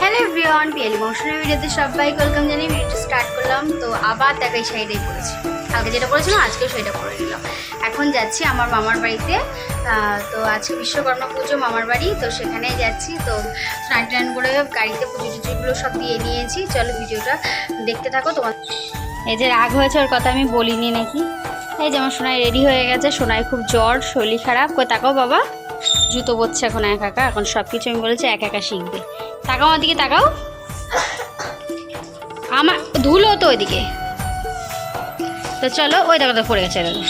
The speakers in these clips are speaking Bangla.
হ্যালো এভরিওয়ান পিয়ালি বংশনের ভিডিওতে সবাই ওয়েলকাম জানিয়ে ভিডিওটা স্টার্ট করলাম। তো আবার দেখা এই শাড়িটাই পরেছি। কালকে যেটা পরেছিলাম, আজকেও সেটা পরে নিলাম। এখন যাচ্ছি আমার মামার বাড়িতে। তো আজকে বিশ্বকর্মা পুজো, মামার বাড়ি। তো সেখানেই যাচ্ছি। তো স্নান টান করে গাড়িতে পুজো টুজোগুলো সব দিয়ে নিয়েছি। চলো ভিডিওটা দেখতে থাকো, তোমার এই যে রাগ হয়েছে, ওর কথা আমি বলিনি নাকি? এই যে আমার সোনাই রেডি হয়ে গেছে। সোনাই খুব জ্বর শরীর খারাপ। তাকাও বাবা। জুতো বলছে এখন এক একা, এখন সব কিছু আমি বলেছি এক একা শিখবে। তাকাও আমার দিকে, তাকাও। আমার, ধুলো তো ওইদিকে। তো চলো, ওই দেখো পড়ে গেছে দেখো।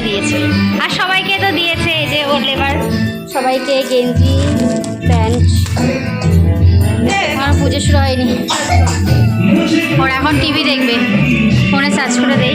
অহনাকেও দিয়েছে। আর সবাইকে তো দিয়েছে এই যে ওর লেবার সবাইকে গেঞ্জি প্যান্ট। আমার পুজো শুরু হয়নি। ওরা এখন টিভি দেখবে। ফোনে সার্চ করে দেই।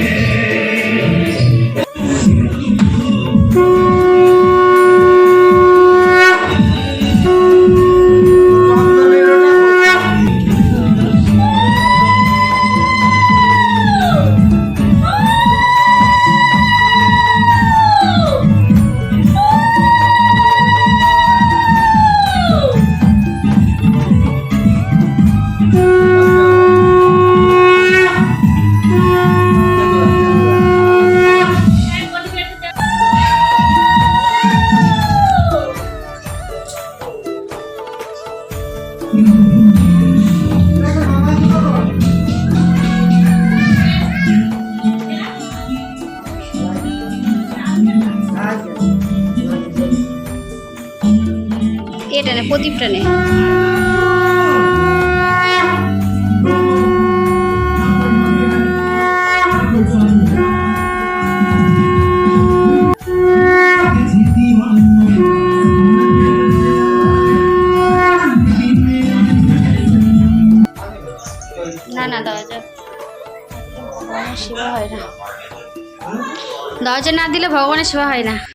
এটা নে প্রদীপটা নে। না না দরজা। ভগবানের সেবা হয় না।